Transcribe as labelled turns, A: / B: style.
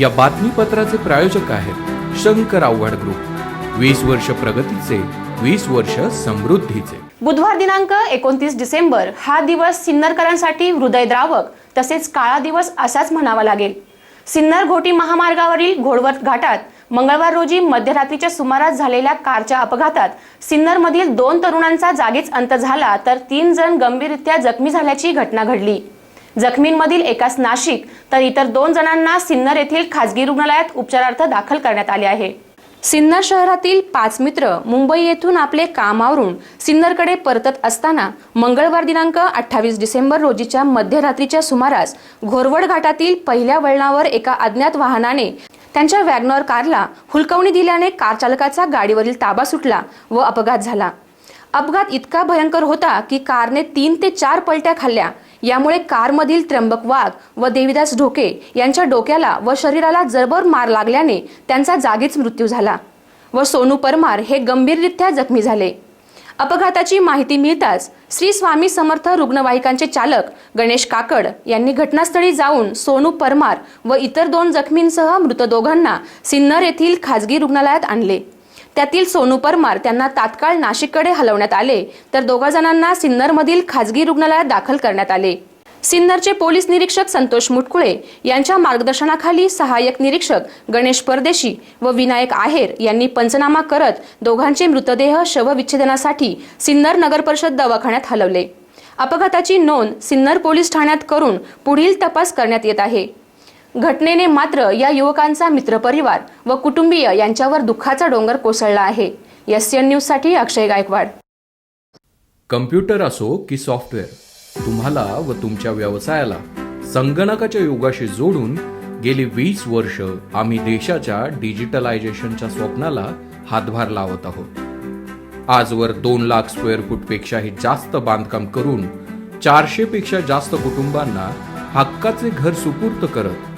A: या बातमीपत्राचे प्रायोजक आहेत शंकर आव्हाड ग्रुप. वीस वर्ष प्रगतीचे वीस वर्ष समृद्धीचे.
B: बुधवार दिनांक एकोणतीस डिसेंबर हा दिवस सिन्नरकरांसाठी हृदयद्रावक तसेच काळा दिवस असाच म्हणावा लागेल. सिन्नर घोटी महामार्गावरील घोडवत घाटात मंगळवार रोजी मध्यरात्रीच्या सुमारास झालेल्या कारच्या अपघातात सिन्नरमधील दोन तरुणांचा जागीच अंत झाला तर तीन जण गंभीररित्या जखमी झाल्याची घटना घडली. जखमींमधील एकास नाशिक तर इतर दोन जणांना सिन्नर येथील खासगी रुग्णालयात उपचारार्थ दाखल करण्यात आले आहे. सिन्नर शहरातील पाच मित्र मुंबई येथून आपले काम आवरून सिन्नरकडे परतत असताना मंगळवार दिनांक अठ्ठावीस डिसेंबर रोजीच्या मध्यरात्रीच्या सुमारास घोरवड घाटातील पहिल्या वळणावर एका अज्ञात वाहनाने त्यांच्या वॅगनॉर कारला हुलकवणी दिल्याने कार चालकाचा गाडीवरील ताबा सुटला व अपघात झाला. अपघात इतका भयंकर होता की कारने तीन ते चार पलट्या खाल्ल्या. यामुळे कारमधील त्र्यंबक वाघ व देविदास ढोके यांच्या डोक्याला व शरीराला जरबर मार लागल्याने त्यांचा जागीच मृत्यू झाला व सोनू परमार हे गंभीररित्या जखमी झाले. अपघाताची माहिती मिळताच श्री स्वामी समर्थ रुग्णवाहिकांचे चालक गणेश काकड यांनी घटनास्थळी जाऊन सोनू परमार व इतर दोन जखमींसह मृत दोघांना सिन्नर येथील खाजगी रुग्णालयात आणले. त्यातील सोनू परमार त्यांना तात्काळ नाशिककडे हलवण्यात आले. तर दोघा जणांना सिन्नरमधील खाजगी रुग्णालयात दाखल करण्यात आले. सिन्नरचे पोलीस निरीक्षक संतोष मुटकुळे यांच्या मार्गदर्शनाखाली सहाय्यक निरीक्षक गणेश परदेशी व विनायक आहेर यांनी पंचनामा करत दोघांचे मृतदेह शवविच्छेदनासाठी सिन्नर नगर परिषद दवाखान्यात हलवले. अपघाताची नोंद सिन्नर पोलीस ठाण्यात करून पुढील तपास करण्यात येत आहे. घटनेने मात्र या युवकांचा मित्रपरिवार व कुटुंबीय यांच्यावर दुःखाचा डोंगर कोसळला आहे. एस एन न्यूजसाठी अक्षय गायकवाड.
A: कम्प्युटर असो की सॉफ्टवेअर तुम्हाला व तुमच्या व्यवसायाला संगणकाच्या युगाशी जोडून गेली वीस वर्ष आम्ही देशाच्या डिजिटलायझेशनच्या स्वप्नाला हातभार लावत आहोत. आजवर दोन लाख स्क्वेअर फूटपेक्षाही जास्त बांधकाम करून चारशेपेक्षा जास्त कुटुंबांना हक्काचे घर सुपूर्त करत